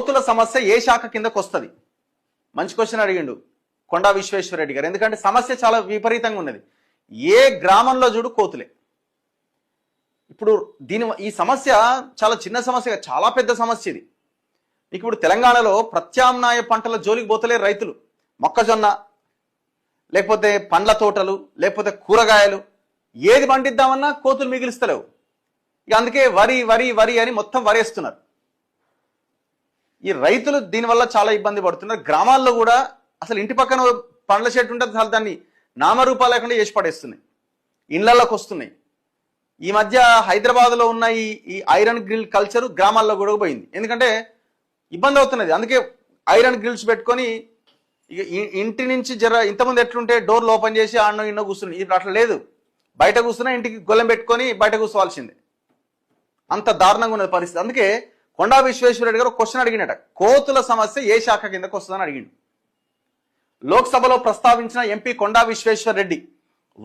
కోతుల సమస్య ఏ శాఖ కిందకు వస్తుంది? మంచి క్వశ్చన్ అడిగిండు కొండా విశ్వేశ్వరరెడ్డి గారు. ఎందుకంటే సమస్య చాలా విపరీతంగా ఉన్నది. ఏ గ్రామంలో చూడు కోతులే. ఇప్పుడు దీని ఈ సమస్య చాలా చిన్న సమస్య చాలా పెద్ద సమస్య ఇది. నీకు ఇప్పుడు తెలంగాణలో ప్రత్యామ్నాయ పంటల జోలికి పోతలేరు రైతులు. మొక్కజొన్న లేకపోతే పండ్ల తోటలు లేకపోతే కూరగాయలు ఏది పండిద్దామన్నా కోతులు మిగిలిస్తలేవు. ఇక అందుకే వరి వరి వరి అని మొత్తం వరేస్తున్నారు. ఈ రైతులు దీనివల్ల చాలా ఇబ్బంది పడుతున్నారు. గ్రామాల్లో కూడా అసలు ఇంటి పక్కన పండ్ల చెట్టు ఉంటే అసలు దాన్ని నామరూపాలు లేకుండా చేసి పడేస్తున్నాయి. ఇండ్లలోకి వస్తున్నాయి. ఈ మధ్య హైదరాబాద్లో ఉన్న ఈ ఈ ఐరన్ గ్రిల్ కల్చరు గ్రామాల్లో కూడా పోయింది. ఎందుకంటే ఇబ్బంది అవుతున్నది. అందుకే ఐరన్ గ్రిల్స్ పెట్టుకొని ఇక ఇంటి నుంచి జర ఇంతమంది ఎట్లుంటే డోర్లు ఓపెన్ చేసి ఆడనో ఇన్నో కూర్చుని ఇప్పుడు అట్లా లేదు. బయట కూర్చున్నా ఇంటికి గొల్లెం పెట్టుకొని బయట కూర్చోవాల్సిందే. అంత దారుణంగా ఉన్నది పరిస్థితి. అందుకే కొండా విశ్వేశ్వరరెడ్డి గారు క్వశ్చన్ అడిగినట కోతుల సమస్య ఏ శాఖ కిందకు వస్తుందని అడిగిండు. లోక్సభలో ప్రస్తావించిన ఎంపీ కొండా విశ్వేశ్వరరెడ్డి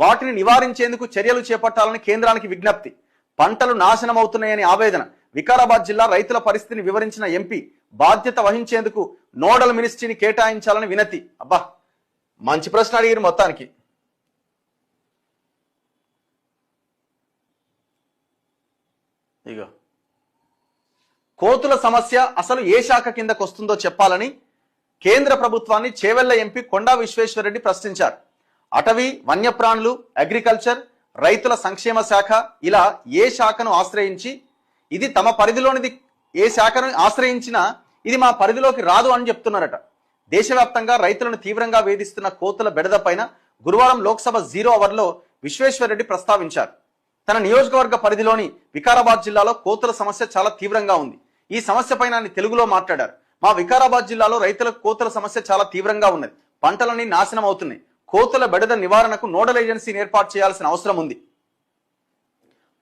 వాటిని నివారించేందుకు చర్యలు చేపట్టాలని కేంద్రానికి విజ్ఞప్తి. పంటలు నాశనం అవుతున్నాయని ఆవేదన. వికారాబాద్ జిల్లా రైతుల పరిస్థితిని వివరించిన ఎంపీ బాధ్యత వహించేందుకు నోడల్ మినిస్ట్రీని కేటాయించాలని వినతి. అబ్బా మంచి ప్రశ్న అడిగిరు మొత్తానికి. ఇగో. కోతుల సమస్య అసలు ఏ శాఖ కిందకు వస్తుందో చెప్పాలని కేంద్ర ప్రభుత్వాన్ని చేవెళ్ళ ఎంపీ కొండా విశ్వేశ్వరరెడ్డి ప్రశ్నించారు. అటవీ వన్యప్రాణులు అగ్రికల్చర్ రైతుల సంక్షేమ శాఖ ఇలా ఏ శాఖను ఆశ్రయించి ఇది తమ పరిధిలోనిది ఏ శాఖను ఆశ్రయించినా ఇది మా పరిధిలోకి రాదు అని చెప్తున్నారట. దేశవ్యాప్తంగా రైతులను తీవ్రంగా వేధిస్తున్న కోతుల బెడద పైన గురువారం లోక్సభ జీరో అవర్లో విశ్వేశ్వరరెడ్డి ప్రస్తావించారు. తన నియోజకవర్గ పరిధిలోని వికారాబాద్ జిల్లాలో కోతుల సమస్య చాలా తీవ్రంగా ఉంది. ఈ సమస్య పైన ఆయన తెలుగులో మాట్లాడారు. మా వికారాబాద్ జిల్లాలో రైతుల కోతుల సమస్య చాలా తీవ్రంగా ఉన్నది. పంటలన్నీ నాశనం అవుతున్నాయి. కోతుల బెడద నివారణకు నోడల్ ఏజెన్సీని ఏర్పాటు చేయాల్సిన అవసరం ఉంది.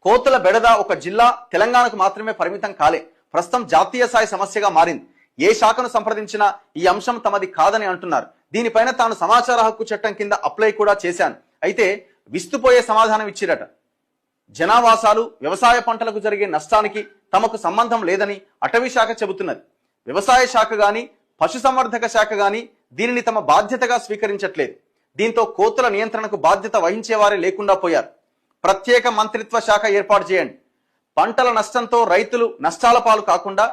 కోతుల బెడద ఒక జిల్లా తెలంగాణకు మాత్రమే పరిమితం కాలే. ప్రస్తుతం జాతీయ స్థాయి సమస్యగా మారింది. ఏ శాఖను సంప్రదించినా ఈ అంశం తమది కాదని అంటున్నారు. దీనిపైన తాను సమాచార హక్కు చట్టం కింద అప్లై కూడా చేశాను. అయితే విస్తుపోయే సమాధానం ఇచ్చిరట. జనావాసాలు వ్యవసాయ పంటలకు జరిగే నష్టానికి తమకు సంబంధం లేదని అటవీ శాఖ చెబుతున్నది. వ్యవసాయ శాఖ గాని పశుసంవర్ధక శాఖ గాని దీనిని తమ బాధ్యతగా స్వీకరించట్లేదు. దీంతో కోతుల నియంత్రణకు బాధ్యత వహించేవారే లేకుండా పోయారు. ప్రత్యేక మంత్రిత్వ శాఖ ఏర్పాటు చేయండి. పంటల నష్టంతో రైతులు నష్టాల పాలు కాకుండా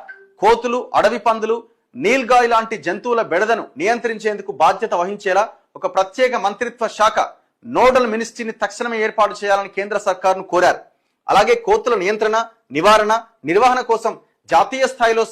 కోతులు అడవి పందులు నీల్గాయ్ లాంటి జంతువుల బెడదను నియంత్రించేందుకు బాధ్యత వహించేలా ఒక ప్రత్యేక మంత్రిత్వ శాఖ నోడల్ మినిస్ట్రీని తక్షణమే ఏర్పాటు చేయాలని కేంద్ర సర్కారును కోరారు. అలాగే కోతుల నియంత్రణ నివారణ నిర్వహణ కోసం జాతీయ స్థాయిలో